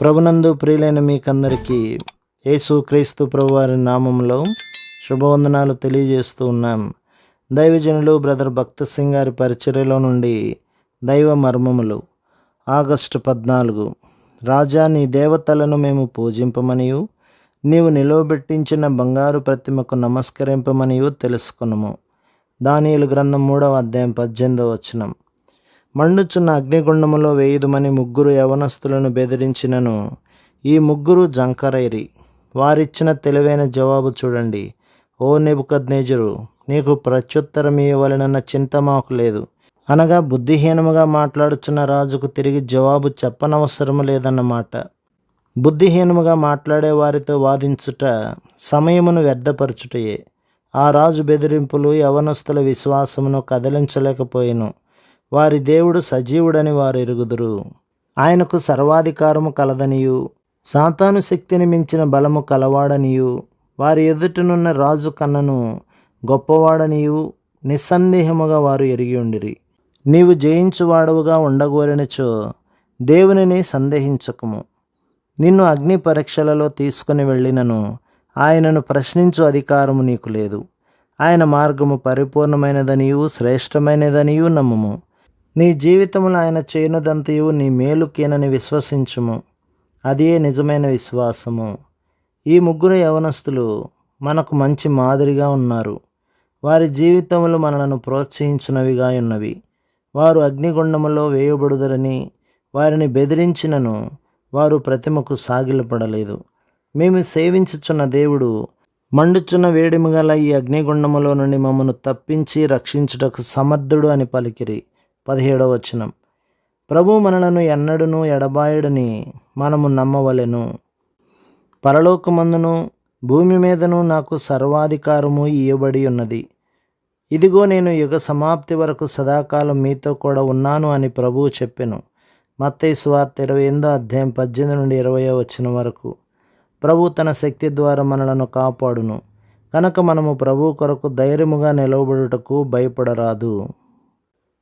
ప్రభునందు ప్రియులైన మీకందరికీ యేసు క్రీస్తు ప్రభువారి నామంలో శుభవందనాలు తెలియజేస్తూ ఉన్నాం. దైవజనులు బ్రదర్ భక్త సింగ్ గారి పరిచర్యలో నుండి దైవ మర్మములు. ఆగస్టు పద్నాలుగు. రాజా నీ దేవతలను మేము పూజింపమనియు. నీవు నిలువబెట్టించిన బంగారు ప్రతిమకు నమస్కరింపమనియు తెలుసుకునము. దానియులు గ్రంథం మూడవ అధ్యాయం పద్దెనిమిదవ వచనం. మండుచున్న అగ్నిగుండములో వేయుదుమని ముగ్గురు యవనస్తులను బెదిరించినను. ఈ ముగ్గురు జంకరైరి. వారిచ్చిన తెలివైన జవాబు చూడండి. ఓ నెబుకద్నేజరు నీకు ప్రత్యుత్తరం ఇవ్వవలనన్న చింత మాకు లేదు. అనగా బుద్ధిహీనముగా మాట్లాడుచున్న రాజుకు తిరిగి జవాబు చెప్పనవసరము లేదన్నమాట. బుద్ధిహీనముగా మాట్లాడే వారితో వాదించుట సమయమును వ్యర్థపరచుటయే. ఆ రాజు బెదిరింపులు యవనస్తుల విశ్వాసమును కదిలించలేకపోయిను. వారి దేవుడు సజీవుడని వారు ఎరుగుదురు ఆయనకు సర్వాధికారము కలదనియు సాతాను శక్తిని మించిన బలము కలవాడనియు వారి ఎదుటనున్న రాజు కన్నను గొప్పవాడనియు నిస్సందేహముగా వారు ఎరిగి ఉండిరి నీవు జయించువాడవుగా ఉండగోరినచో దేవునిని సందేహించకము. నిన్ను అగ్ని పరీక్షలలో తీసుకుని వెళ్ళినను ఆయనను ప్రశ్నించు అధికారము నీకు లేదు. ఆయన మార్గము పరిపూర్ణమైనదనియు శ్రేష్టమైనదనియు నమ్ముము. నీ జీవితంలో ఆయన చేయనుదంతయు నీ మేలుకేనని విశ్వసించుము. అదే నిజమైన విశ్వాసము. ఈ ముగ్గురు యవనస్తులు మనకు మంచి మాదిరిగా ఉన్నారు. వారి జీవితములు మనలను ప్రోత్సహించినవిగా ఉన్నవి. వారు అగ్నిగుండములో వేయబడుదరని వారిని బెదిరించినను వారు ప్రతిమకు సాగిలపడలేదు. మేము సేవించుచున్న దేవుడు మండుచున్న వేడిమి గల ఈ అగ్నిగుండములో నుండి మమ్మను తప్పించి రక్షించుటకు సమర్థుడు అని పలికిరి. పదిహేడవ వచనం. ప్రభు మనలను ఎన్నడును ఎడబాయడని మనము నమ్మవలెను. పరలోకమందును భూమి మీదను నాకు సర్వాధికారము ఇయ్యబడి ఉన్నది. ఇదిగో నేను యుగ సమాప్తి వరకు సదాకాలం మీతో కూడా ఉన్నాను అని ప్రభువు చెప్పెను. మత్తయి స్వార్త ఇరవై ఎనిమిదో అధ్యాయం పద్దెనిమిది నుండి ఇరవై వచ్చిన వరకు. ప్రభు తన శక్తి ద్వారా మనలను కాపాడును. కనుక మనము ప్రభు కొరకు ధైర్యముగా నిలవబడుటకు భయపడరాదు.